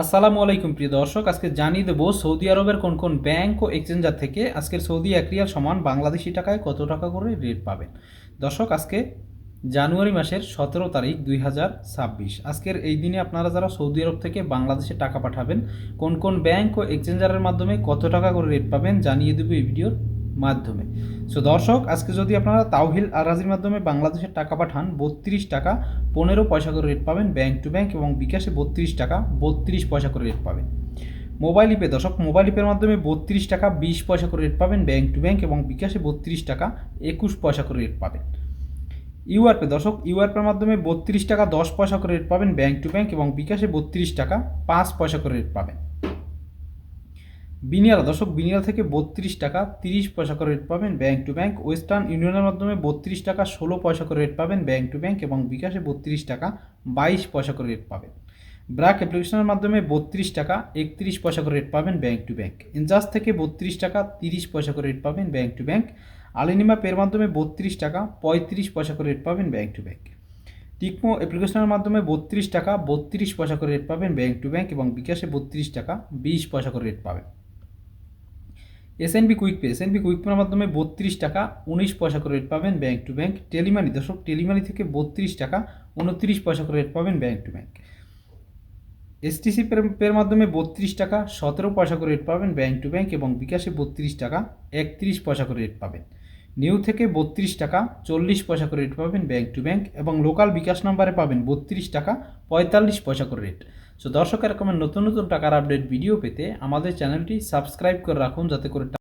আসসালামু আলাইকুম প্রিয় দর্শক, আজকে জানিয়ে দেবো সৌদি আরবের কোন কোন ব্যাংক ও এক্সচেঞ্জার থেকে আজকের সৌদি এক রিয়াল সমান বাংলাদেশি টাকায় কত টাকা করে রেট পাবেন? দর্শক, আজকে জানুয়ারি মাসের সতেরো তারিখ দুই হাজার ছাব্বিশ। আজকের এই দিনে আপনারা যারা সৌদি আরব থেকে বাংলাদেশে টাকা পাঠাবেন, কোন কোন ব্যাংক ও এক্সচেঞ্জারের মাধ্যমে কত টাকা করে রেট পাবেন জানিয়ে দেবো এই ভিডিওর মাধ্যমে। সো দর্শক, আজকে যদি আপনারা তাওহিল আরাজির মাধ্যমে বাংলাদেশের টাকা পাঠান, বত্রিশ টাকা পনেরো পয়সা করে রেট পাবেন ব্যাংক টু ব্যাংক এবং বিকাশে বত্রিশ টাকা বত্রিশ পয়সা করে রেট পাবেন। মোবাইল ইপে দর্শক মোবাইল ইপের মাধ্যমে বত্রিশ টাকা বিশ পয়সা করে রেট পাবেন ব্যাংক টু ব্যাংক এবং বিকাশে বত্রিশ টাকা একুশ পয়সা করে রেট পাবেন। ইউআরপে দর্শক ইউআরপের মাধ্যমে বত্রিশ টাকা দশ পয়সা করে রেট পাবেন ব্যাংক টু ব্যাংক এবং বিকাশে বত্রিশ টাকা পাঁচ পয়সা করে রেট পাবেন। বিনিয়ারা, দর্শক, বিনিয়ারা থেকে বত্রিশ টাকা তিরিশ পয়সা করে রেট পাবেন ব্যাংক টু ব্যাংক ওয়েস্টার্ন ইউনিয়নের মাধ্যমে বত্রিশ টাকা ষোলো পয়সা করে রেট পাবেন ব্যাংক টু ব্যাংক এবং বিকাশে বত্রিশ টাকা বাইশ পয়সা করে রেট পাবেন। ব্র্যাক অ্যাপ্লিকেশনের মাধ্যমে বত্রিশ টাকা একত্রিশ পয়সা করে রেট পাবেন ব্যাংক টু ব্যাংক ইনজাস থেকে বত্রিশ টাকা তিরিশ পয়সা করে রেট পাবেন ব্যাংক টু ব্যাংক আলিনিমা পের মাধ্যমে বত্রিশ টাকা পঁয়ত্রিশ পয়সা করে রেট পাবেন ব্যাংক টু ব্যাংক টিকমো অ্যাপ্লিকেশনের মাধ্যমে বত্রিশ টাকা বত্রিশ পয়সা করে রেট পাবেন ব্যাংক টু ব্যাংক এবং বিকাশে বত্রিশ টাকা বিশ পয়সা করে রেট পাবেন। SNB quick pay SNB quick পের মাধ্যমে বত্রিশ টাকা উনিশ পয়সা করে রেট পাবেন ব্যাঙ্ক টু ব্যাঙ্ক টেলিমানি দর্শক টেলিমানি থেকে বত্রিশ টাকা উনত্রিশ পয়সা করে রেট পাবেন ব্যাঙ্ক টু ব্যাংক এসটিসি পের মাধ্যমে বত্রিশ টাকা সতেরো পয়সা করে রেট পাবেন ব্যাঙ্ক টু ব্যাঙ্ক এবং বিকাশে বত্রিশ টাকা একত্রিশ পয়সা করে রেট পাবেন। নিউ থেকে বত্রিশ টাকা চল্লিশ পয়সা করে রেট পাবেন ব্যাঙ্ক টু ব্যাঙ্ক এবং লোকাল বিকাশ নাম্বারে পাবেন বত্রিশ টাকা পঁয়তাল্লিশ পয়সা করে রেট সো দর্শক এরকমের নতুন নতুন টাকার আপডেট ভিডিও পেতে আমাদের চ্যানেলটি সাবস্ক্রাইব করে রাখুন যাতে করে